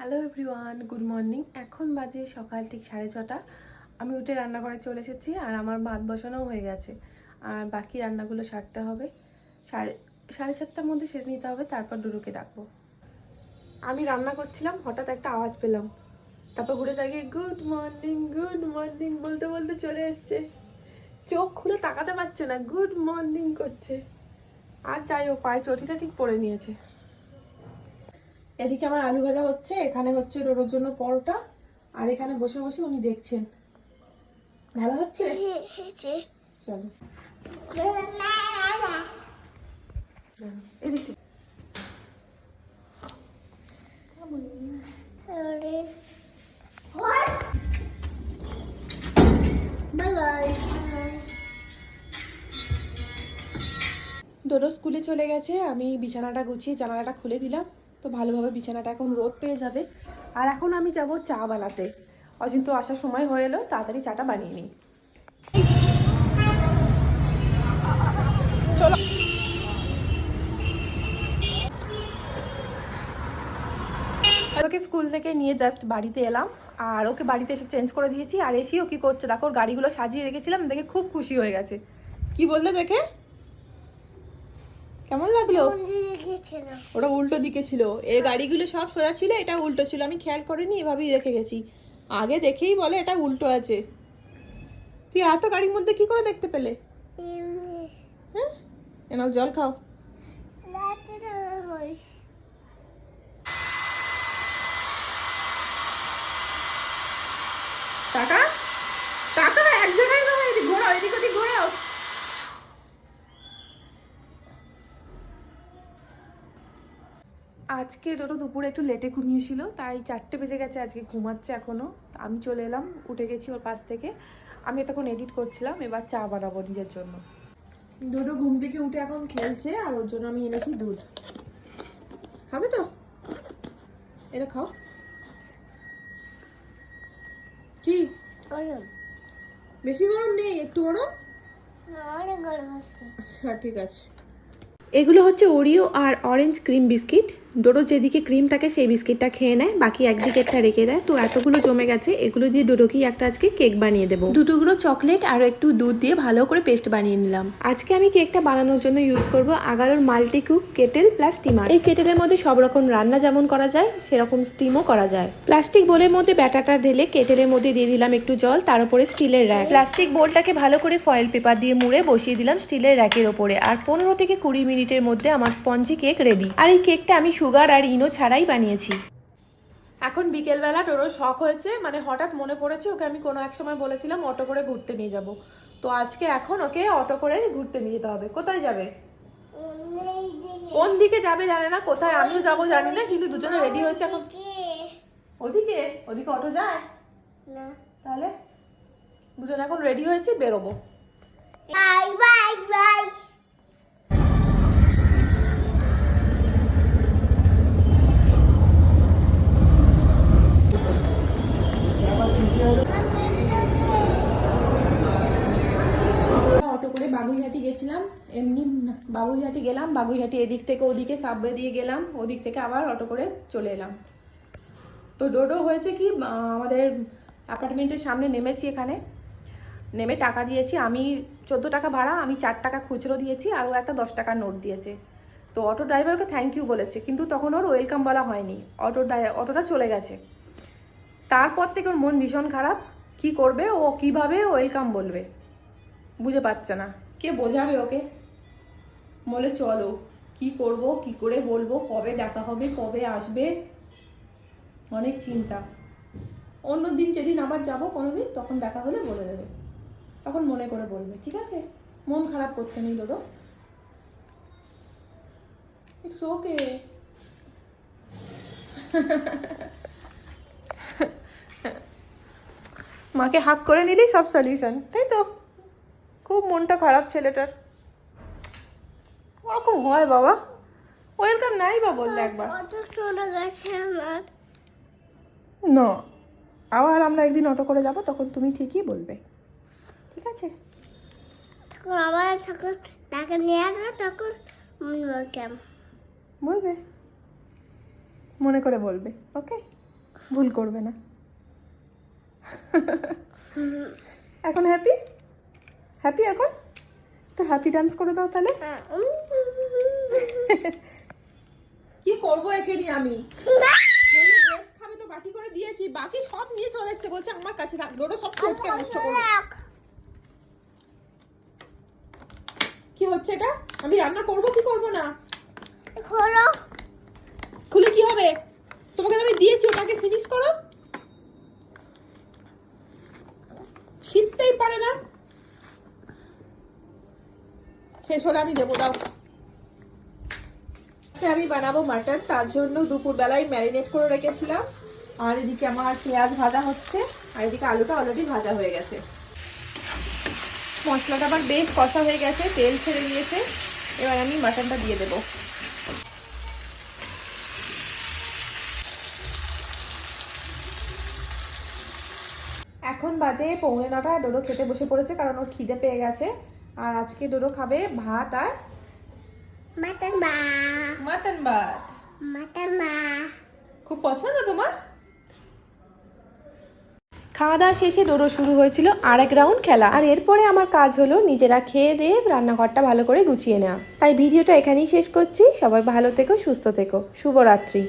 Hello everyone good morning এখন বাজে সকাল ঠিক সাড়ে ছটা। আমি উঠে রান্না করে চলে এসেছি আর আমার ভাত বসানোও হয়ে গেছে। আর বাকি রান্নাগুলো সারতে হবে। সাড়ে সাড়ে সাতটার মধ্যে সেরে নিতে হবে, তারপর ডুরুকে ডাকবো। আমি রান্না করছিলাম, হঠাৎ একটা আওয়াজ পেলাম। তারপর ঘুরে তাকিয়ে গুড মর্নিং গুড মর্নিং বলতে বলতে চলে এসছে। চোখ খুলে তাকাতে পারছে না গুড মর্নিং করছে। আর যাই হোক, পায়ে চটিটা ঠিক পরে নিয়েছে। এদিকে আমার আলু ভাজা হচ্ছে, এখানে হচ্ছে রোরোর জন্য পরোটা, আর এখানে বসে বসে উনি দেখছেন। ভালো হচ্ছে? চলো। এদিকে। ডোডো স্কুলে চলে গেছে, আমি বিছানাটা গুছিয়ে জানালাটা খুলে দিলাম। তো ভালোভাবে বিছানাটা এখন রোদ পেয়ে যাবে। আর এখন আমি যাব চা বানাতে। অচিন্ত আসার সময় হয়ে এলো, তাড়াতাড়ি চাটা বানিয়ে নিই। চলো। ওকে স্কুল থেকে নিয়ে জাস্ট বাড়িতে এলাম, আর ওকে বাড়িতে এসে চেঞ্জ করে দিয়েছি। আর এসেও কি করছে? দেখো গাড়িগুলো সাজিয়ে রেখেছিলাম, দেখে খুব খুশি হয়ে গেছে। কি বললে দেখে? কেমন লাগল? ওটা উল্টো দিকে ছিল। এ গাড়িগুলো সব সোজা ছিল এটা উল্টো ছিল। আমি খেয়াল করিনি এভাবেই রেখে গেছি। আগে দেখেই বলে এটা উল্টো আছে। তুই এত গাড়ির মধ্যে কি করে দেখতে পেলে? হ্যাঁ? এনাও জল খাও টাকা টাকা এক জায়গায় নয় এদিক ঘোরাও এদিক ওদিক ঘোরাও আজকে ডোডো দুপুরে একটু লেটে ঘুমিয়েছিল তাই চারটে বেজে গেছে আজকে ঘুমাচ্ছে এখনও আমি চলে এলাম উঠে গেছি ওর পাশ থেকে। আমি তখন এডিট করছিলাম এবার চা বানাবো নিজের জন্য। ডোডো ঘুম থেকে উঠে এখন খেলছে আর ওর জন্য আমি এনেছি দুধ। খাবে তো? এটা খাও। কি? বেশি গরম নেই একটু গরম? আচ্ছা ঠিক আছে। এগুলো হচ্ছে ওরিও আর অরেঞ্জ ক্রিম বিস্কিট ডোডো যেদিকে ক্রিম থাকে সেই বিস্কিটটা খেয়ে নেয়, বাকি একদিকেরটা রেখে দেয়। তো এতগুলো জমে গেছে, এগুলো দিয়ে ডোডোকেই একটা আজকে কেক বানিয়ে দেবো। দুটোগুলো চকলেট আর একটু দুধ দিয়ে ভালো করে পেস্ট বানিয়ে নিলাম। আজকে আমি কেকটা বানানোর জন্য ইউজ করব আগারোর multi cook kettle plus steamer এই কেটেলের মধ্যে সব রকম রান্না যেমন করা যায়, সেরকম স্টিমও করা যায়। প্লাস্টিক বোলের মধ্যে ব্যাটাটা ঢেলে কেটেলের মধ্যে দিয়ে দিলাম একটু জল, তার উপরে স্টিলের র্যাক প্লাস্টিক বোলটাকে ভালো করে ফয়েল পেপার দিয়ে মুড়ে বসিয়ে দিলাম স্টিলের র্যাকের ওপরে আর পনেরো থেকে কুড়ি মিনিটের মধ্যে আমার স্পঞ্জি কেক রেডি আর এই কেকটা আমি সুগার আর ইনো ছাড়াই বানিয়েছি। এখন বিকেলবেলা টোরো শখ হয়েছে মানে হঠাৎ মনে পড়েছে ওকে আমি কোনো এক সময় বলেছিলাম অটো করে ঘুরতে নিয়ে যাব। তো আজকে এখন ওকে অটো করে ঘুরতে নিয়ে যেতে হবে। কোথায় যাবে? কোন দিকে যাবে জানে না কোথায় আমিও যাব জানি না কিন্তু দুজনে রেডি হয়েছে এখন। ওদিকে? ওদিকে অটো যায়? না। তাহলে? দুজন এখন রেডি হয়েছে বেরোবো। Bye bye bye. বাগুইহাটি গেছিলাম, এমনি বাগুইহাটি গেলাম, বাগুইহাটি এদিক থেকে ওদিকে সাবওয়ে দিয়ে গেলাম, ওদিক থেকে আবার অটো করে চলে এলাম। তো ডোডো হয়েছে কি আমাদের অ্যাপার্টমেন্টের সামনে নেমেছি এখানে। নেমে টাকা দিয়েছি, আমি চোদ্দ টাকা ভাড়া, আমি চার টাকা খুচরো দিয়েছি, আর ও একটা দশ টাকার নোট দিয়েছে। তো অটো ড্রাইভারকে থ্যাংক ইউ বলেছে, কিন্তু তখন ওর ওয়েলকাম বলা হয়নি, অটো অটোটা চলে গেছে। তারপর থেকে ওর মন ভীষণ খারাপ, কি করবে ও, কীভাবে ওয়েলকাম বলবে, বুঝে পাচ্ছে না। কে বোঝাবে ওকে? বলে, চলো, কি করব, কি করে বলব, কবে দেখা হবে, কবে আসবে? অনেক চিন্তা। অন্য দিন যেদিন আবার যাব কোনো দিন তখন দেখা হলে বলে দেবে। তখন মনে করে বলবে, ঠিক আছে, মন খারাপ করতে নেই ইটস ওকে মাকে হাক করে নিলেই সব সলিউশন তাই তো? খুব মনটা খারাপ ছেলেটার। ওরকম হয় বাবা। ওয়েলকাম নাই বা বললে একবার। না আবার আমরা একদিন অটো করে যাব তখন তুমি ঠিকই বলবে। ঠিক আছে? তখন আবার তখন টাকা নিয়ে আসবে তখন বলবে। মনে করে বলবে ওকে? ভুল করবে না। এখন হ্যাপি হ্যাপি এখন? তো হ্যাপি ডান্স করে দাও তাহলে। কি করব একে নিয়ে আমি? খাবে তো বাটি করে দিয়েছি। বাকি সব নিয়ে চলে এসছে। বলছে আমার কাছে রাখ ডোডো সব চটকে নষ্ট করবে। কি হচ্ছে এটা? আমি রান্না করব কি করব না? খোলো। খুলে কি হবে? তোমাকে আমি দিয়েছি ওটাকে ফিনিশ করো। ছিটতেই পারে না। শেষ হলে আমি দেবো, দাও। আমি বানাবো মাটন, তার জন্য দুপুরবেলায় ম্যারিনেট করে রেখেছিলাম। আর এদিকে আমার পেঁয়াজ ভাজা হচ্ছে, আর এদিকে আলুটা অলরেডি ভাজা হয়ে গেছে। মশলাটা আবার বেশ কষা হয়ে গেছে, তেল ছেড়ে দিয়েছে। এবার আমি মাটনটা দিয়ে দেবো। এখন বাজে পৌনে নটা, ডোডো খেতে বসে পড়েছে, কারণ ওর খিদে পেয়ে গেছে। আর আজকে ডোডো খাবে ভাত আর মাটন ভাত। মাটন ভাত। মাটন বা খুব পছন্দ তোমার? খাওয়া দাওয়া শেষে ডোডো শুরু হয়েছিল আর এক রাউন্ড খেলা। আর এরপরে আমার কাজ হলো নিজেরা খেয়ে দিয়ে রান্নাঘরটা ভালো করে গুছিয়ে নেওয়া। তাই ভিডিওটা এখানেই শেষ করছি। সবাই ভালো থেকো সুস্থ থেকো। শুভরাত্রি।